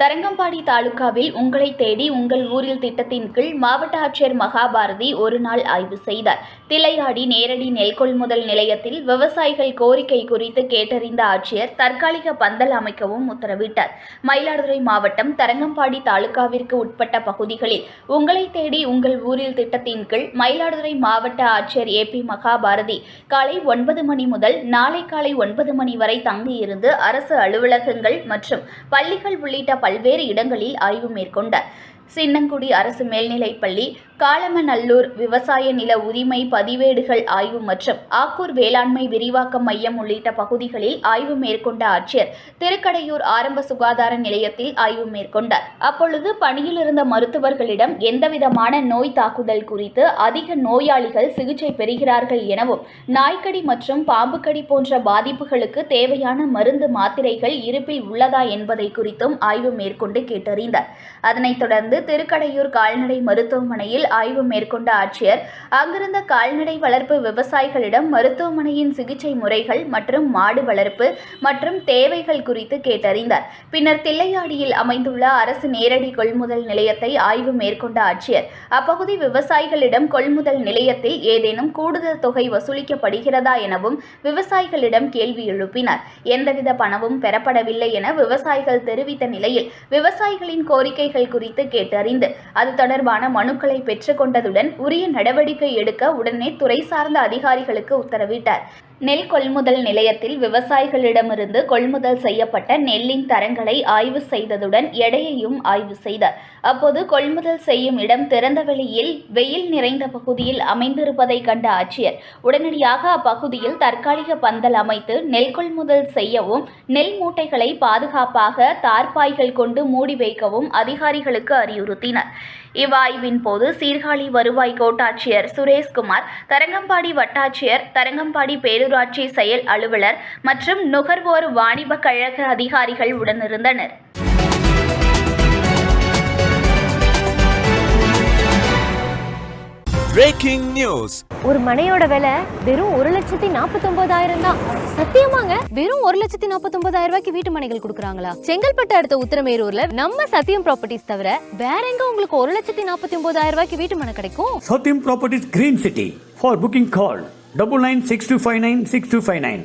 Tharangambadi தாலுகாவில் உங்களை தேடி உங்கள் ஊரில் திட்டத்தின் கீழ் மாவட்ட ஆட்சியர் மகாபாரதி ஒரு நாள் ஆய்வு செய்தார். திலையாடி நேரடி நெல் கொள்முதல் நிலையத்தில் விவசாயிகள் கோரிக்கை குறித்து கேட்டறிந்த ஆட்சியர் தற்காலிக பந்தல் அமைக்கவும் உத்தரவிட்டார். மயிலாடுதுறை மாவட்டம் தரங்கம்பாடி தாலுகாவிற்கு உட்பட்ட பகுதிகளில் உங்களை தேடி உங்கள் ஊரில் திட்டத்தின் கீழ் மயிலாடுதுறை மாவட்ட ஆட்சியர் ஏ பி மகாபாரதி காலை ஒன்பது மணி முதல் நாளை காலை ஒன்பது மணி வரை தங்கியிருந்து அரசு அலுவலகங்கள் மற்றும் பள்ளிகள் உள்ளிட்ட பல்வேறு இடங்களில் ஆய்வு மேற்கொண்டார் சின்னங்குடி அரசு மேல்நிலைப்பள்ளி காலமநல்லூர் விவசாய நில உரிமை பதிவேடுகள் ஆய்வு மற்றும் ஆக்கூர் வேளாண்மை விரிவாக்க மையம் உள்ளிட்ட பகுதிகளில் ஆய்வு மேற்கொண்ட ஆட்சியர் திருக்கடையூர் ஆரம்ப சுகாதார நிலையத்தில் ஆய்வு மேற்கொண்டார். அப்பொழுது பணியில் இருந்த மருத்துவர்களிடம் எந்தவிதமான நோய் தாக்குதல் குறித்து அதிக நோயாளிகள் சிகிச்சை பெறுகிறார்கள் எனவும் நாய்க்கடி மற்றும் பாம்புக்கடி போன்ற பாதிப்புகளுக்கு தேவையான மருந்து மாத்திரைகள் இருப்பில் உள்ளதா என்பதை குறித்தும் ஆய்வு மேற்கொண்டு கேட்டறிந்தார். அதனைத் தொடர்ந்து திருக்கடையூர் கால்நடை மருத்துவமனையில் ஆய்வு மேற்கொண்ட ஆட்சியர் அங்கிருந்த கால்நடை வளர்ப்பு விவசாயிகளிடம் மருத்துவமனையின் சிகிச்சை முறைகள் மற்றும் மாடு வளர்ப்பு மற்றும் தேவைகள் குறித்து கேட்டறிந்தார். பின்னர் தில்லையாடியில் அமைந்துள்ள அரசு நேரடி கொள்முதல் நிலையத்தை ஆய்வு மேற்கொண்ட ஆட்சியர் அப்பகுதி விவசாயிகளிடம் கொள்முதல் நிலையத்தில் ஏதேனும் கூடுதல் தொகை வசூலிக்கப்படுகிறதா எனவும் விவசாயிகளிடம் கேள்வி எழுப்பினார். எந்தவித பணமும் பெறப்படவில்லை என விவசாயிகள் தெரிவித்த நிலையில் விவசாயிகளின் கோரிக்கைகள் குறித்து கேட்டு கேட்டறிந்து அது தொடர்பான மனுக்களை பெற்றுக்கொண்டதுடன் உரிய நடவடிக்கை எடுக்க உடனே துறை சார்ந்த அதிகாரிகளுக்கு உத்தரவிட்டார். நெல் கொள்முதல் நிலையத்தில் விவசாயிகளிடமிருந்து கொள்முதல் செய்யப்பட்ட நெல்லின் தரங்களை ஆய்வு செய்ததுடன் எடையையும் ஆய்வு செய்தார். அப்போது கொள்முதல் செய்யும் இடம் திறந்த வெளியில் வெயில் நிறைந்த பகுதியில் அமைந்திருப்பதை கண்ட ஆட்சியர் உடனடியாக அப்பகுதியில் தற்காலிக பந்தல் அமைத்து நெல் கொள்முதல் செய்யவும் நெல் மூட்டைகளை பாதுகாப்பாக தார்பாய்கள் கொண்டு மூடி வைக்கவும் அதிகாரிகளுக்கு அறிவுறுத்தினர். இவ்வாய்வின் போது சீர்காழி வருவாய் கோட்டாட்சியர் சுரேஷ்குமார் தரங்கம்பாடி வட்டாட்சியர் தரங்கம்பாடி பேரு பேரூராட்சி செயல் அலுவலர் மற்றும் நுகர்வோர் வாணிப கழக அதிகாரிகள் உடனிருந்தனர். பிரேக்கிங் நியூஸ் ஒரு மனையோட விலை வெறும் ஒரு லட்சத்தி நாற்பத்தொன்பதாயிரம் தான். சத்தியமாங்க வெறும் ஒரு லட்சத்தி நாற்பத்தொன்பதாயிரம் ரூபாய்க்கு வீட்டு மனைகள் கொடுக்குறாங்களா? செங்கல்பட்டு அடுத்த உத்திரமேரூர்ல நம்ம சத்தியம் ப்ராப்பர்ட்டிஸ் தவிர வேற எங்க உங்களுக்கு ஒரு லட்சத்தி நாற்பத்தி ஒன்பதாயிரம் ரூபாய்க்கு வீட்டு மனை கிடைக்கும்? Satyam Properties Green City. For booking call. Double nine six two five nine six two five nine